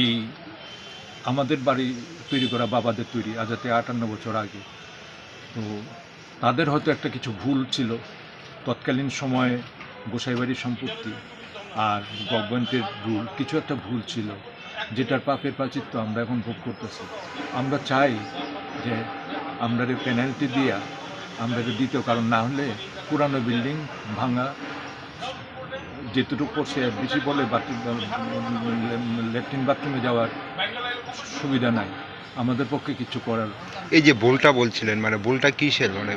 এই আমাদের বাড়ি তৈরি করা, বাবাদের তৈরি, আজ থেকে আটান্ন বছর আগে। তো তাদের হয়তো একটা কিছু ভুল ছিল। তৎকালীন সময়ে গোসাইবাড়ির সম্পত্তি আর গভর্নমেন্টের রুল কিছু একটা ভুল ছিল, যেটার পাপের প্রাচিত্য আমরা এখন ভোগ করতেছি। আমরা চাই যে আমরা পেনাল্টি দিয়া, আমরা দিত কারণ না হলে পুরানো বিল্ডিং ভাঙা যেটুকু করছে বেশি বলে ল্যাট্রিন বাথরুমে যাওয়ার সুবিধা নাই। আমাদের পক্ষে কিছু করার এই যে বোলটা বলছিলেন মানে ভুলটা কিসের মানে?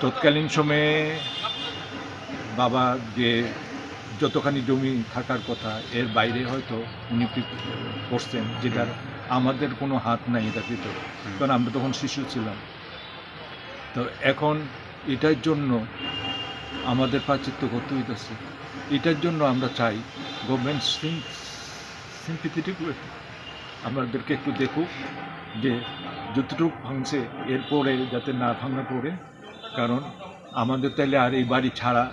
তৎকালীন সময়ে বাবা যে যতখানি জমি থাকার কথা এর বাইরে হয়তো উনি করছেন যেটার আমাদের কোনো হাত নাই এটার ভিতরে। কারণ আমরা তখন শিশু ছিলাম। তো এখন এটার জন্য আমাদের প্রাচিত্য করতে হইতেছে। এটার জন্য আমরা চাই গভর্নমেন্ট সিম্পিথেটিক আমাদেরকে একটু দেখুক যে যতটুকু ভাঙছে এরপরে যাতে না ভাঙা পড়ে কারণ আমাদের তাইলে আর এই বাড়ি ছাড়া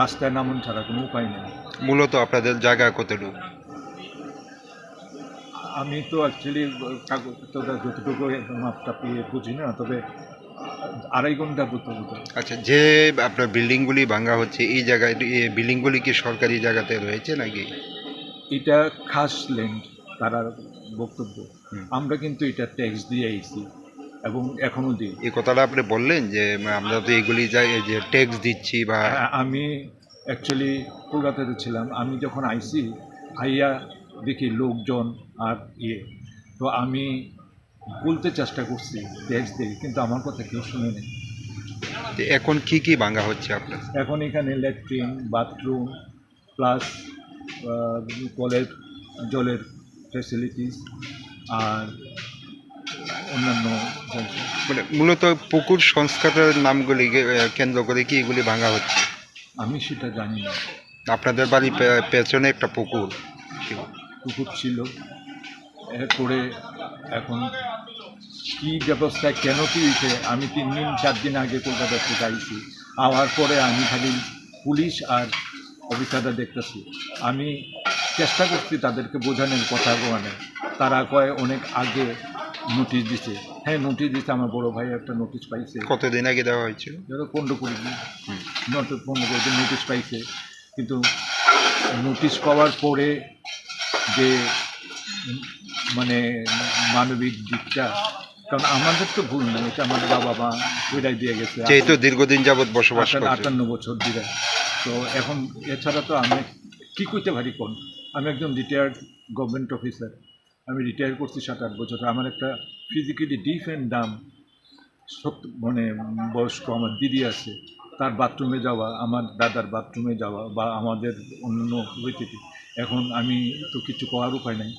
রাস্তায় নামন ছাড়া কোনো উপায় নেই। মূলত আপনাদের জায়গা কতটুকু? আমি তো অ্যাকচুয়ালি যতটুকু মাপটা পেয়ে বুঝি না তবে আড়াই ঘণ্টা হতো আচ্ছা যে আপনার বিল্ডিংগুলি ভাঙা হচ্ছে এই জায়গায় এই বিল্ডিংগুলি কি সরকারি জায়গাতে রয়েছে নাকি? এটা খাস ল্যান্ড তারা বক্তব্য। আমরা কিন্তু এটা ট্যাক্স দিয়ে আইছি এবং এখনও দিই। এই কথাটা আপনি বললেন যে আমরা তো এগুলি যাই যে ট্যাক্স দিচ্ছি বা হ্যাঁ, আমি অ্যাকচুয়ালি কলকাতাতে ছিলাম। আমি যখন আইসি আইয়া দেখি লোকজন আর ইয়ে। তো আমি বলতে চেষ্টা করছি দিই কিন্তু আমার কথা কেউ শুনে নেই। যে এখন কি কি ভাঙা হচ্ছে আপনার? এখন এখানে ল্যাট্রিন বাথরুম প্লাস কলের জলের ফেসিলিটিস আর অন্যান্য মানে মূলত পুকুর সংস্কারের নামগুলি কেন্দ্র করে কি এগুলি ভাঙা হচ্ছে? আমি সেটা জানি না। আপনাদের বাড়ির পেছনে একটা পুকুর ছিল। পুকুর ছিল। এরপরে এখন কি ব্যবস্থায় কেন কি হয়েছে? আমি তিন দিন চার দিন আগে কলকাতা থেকে আইছি। আওয়ার পরে আমি খালি পুলিশ আর অফিসাররা দেখতেছি। আমি চেষ্টা করছি তাদেরকে বোঝানোর কথা বলানোর। তারা কয় অনেক আগে নোটিশ দিছে। হ্যাঁ নোটিশ দিছে আমার বড় ভাই একটা নোটিশ পাইছে। কতদিন আগে দেওয়া হয়েছিল? ধরো পনেরো কুড়ি দিন। পনেরো কুড়ি দিন নোটিশ পাইছে। কিন্তু নোটিশ পাওয়ার পরে যে মানে মানবিক দিকটা কারণ আমাদের তো ভুল না এটা আমার বাবা মা ওইটাই দিয়ে গেছে। যেহেতু দীর্ঘদিন যাবৎ বসবাস আটান্ন- বছর দিলে তো এখন এছাড়া তো আমি কি করতে পারি কোন? আমি একজন রিটায়ার্ড গভর্নমেন্ট অফিসার আমি রিটায়ার করছি সাত আট বছর। আমার একটা ফিজিক্যালি ডিফ অ্যান্ড ডাম সত্য মানে বয়স্ক আমার দিদি আছে। তার বাথরুমে যাওয়া আমার দাদার বাথরুমে যাওয়া বা আমাদের অন্য ব্যক্তিটি এখন আমি তো কিছু করার উপায় নাই।